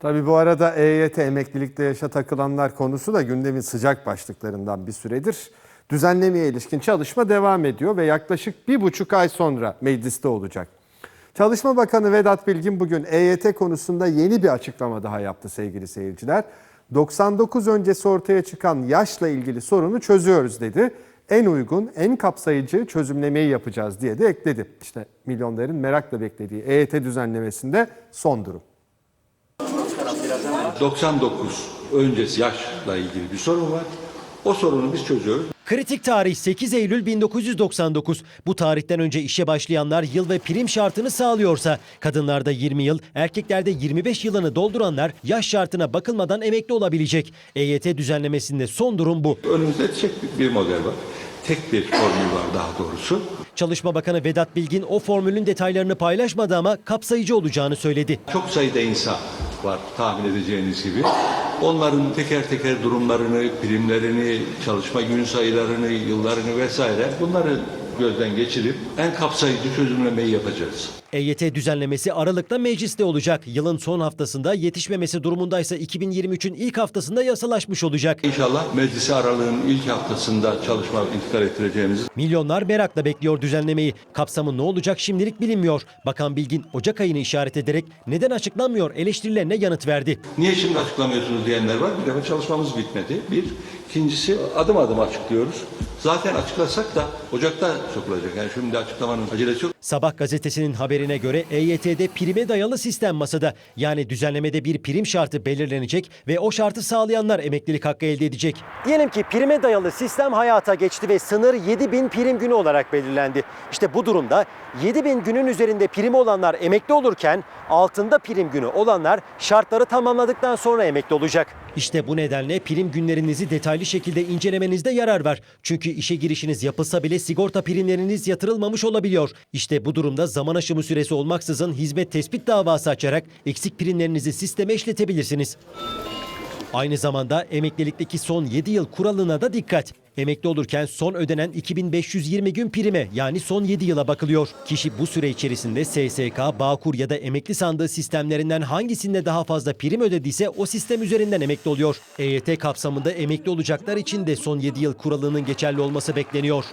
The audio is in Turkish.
Tabii bu arada EYT emeklilikte yaşa takılanlar konusu da gündemin sıcak başlıklarından bir süredir. Düzenlemeye ilişkin çalışma devam ediyor ve yaklaşık bir buçuk ay sonra mecliste olacak. Çalışma Bakanı Vedat Bilgin bugün EYT konusunda yeni bir açıklama daha yaptı sevgili seyirciler. 99 öncesi ortaya çıkan yaşla ilgili sorunu çözüyoruz dedi. En uygun, en kapsayıcı çözümlemeyi yapacağız diye de ekledi. İşte milyonların merakla beklediği EYT düzenlemesinde son durum. 99 öncesi yaşla ilgili bir sorun var. O sorunu biz çözüyoruz. Kritik tarih 8 Eylül 1999. Bu tarihten önce işe başlayanlar yıl ve prim şartını sağlıyorsa, kadınlarda 20 yıl, erkeklerde 25 yılını dolduranlar yaş şartına bakılmadan emekli olabilecek. EYT düzenlemesinde son durum bu. Önümüzde tek bir model var. Tek bir formül var daha doğrusu. Çalışma Bakanı Vedat Bilgin o formülün detaylarını paylaşmadı ama kapsayıcı olacağını söyledi. Çok sayıda insan var tahmin edeceğiniz gibi. Onların teker teker durumlarını, primlerini, çalışma gün sayılarını, yıllarını vesaire bunları gözden geçirip en kapsayıcı çözümlemeyi yapacağız. EYT düzenlemesi Aralık'ta mecliste olacak. Yılın son haftasında yetişmemesi durumundaysa 2023'ün ilk haftasında yasalaşmış olacak. İnşallah meclisi aralığın ilk haftasında çalışma intikal ettireceğimizi Milyonlar merakla bekliyor düzenlemeyi. Kapsamı ne olacak şimdilik bilinmiyor. Bakan Bilgin Ocak ayını işaret ederek neden açıklanmıyor eleştirilerine yanıt verdi. Niye şimdi açıklamıyorsunuz diyenler var. Bir defa çalışmamız bitmedi. Bir. İkincisi adım adım açıklıyoruz. Zaten açıklasak da Ocak'ta sokulacak. Yani şimdi açıklamanın acelesi yok. Sabah gazetesinin haberine göre EYT'de prime dayalı sistem masada. Yani düzenlemede bir prim şartı belirlenecek ve o şartı sağlayanlar emeklilik hakkı elde edecek. Diyelim ki prime dayalı sistem hayata geçti ve sınır 7000 prim günü olarak belirlendi. İşte bu durumda 7000 günün üzerinde primi olanlar emekli olurken altında prim günü olanlar şartları tamamladıktan sonra emekli olacak. İşte bu nedenle prim günlerinizi detaylı şekilde incelemenizde yarar var. Çünkü işe girişiniz yapılsa bile sigorta primleriniz yatırılmamış olabiliyor. İşte bu durumda zaman aşımı süresi olmaksızın hizmet tespit davası açarak eksik primlerinizi sisteme işletebilirsiniz. Aynı zamanda emeklilikteki son 7 yıl kuralına da dikkat. Emekli olurken son ödenen 2520 gün prime yani son 7 yıla bakılıyor. Kişi bu süre içerisinde SSK, Bağkur ya da emekli sandığı sistemlerinden hangisinde daha fazla prim ödediyse o sistem üzerinden emekli oluyor. EYT kapsamında emekli olacaklar için de son 7 yıl kuralının geçerli olması bekleniyor.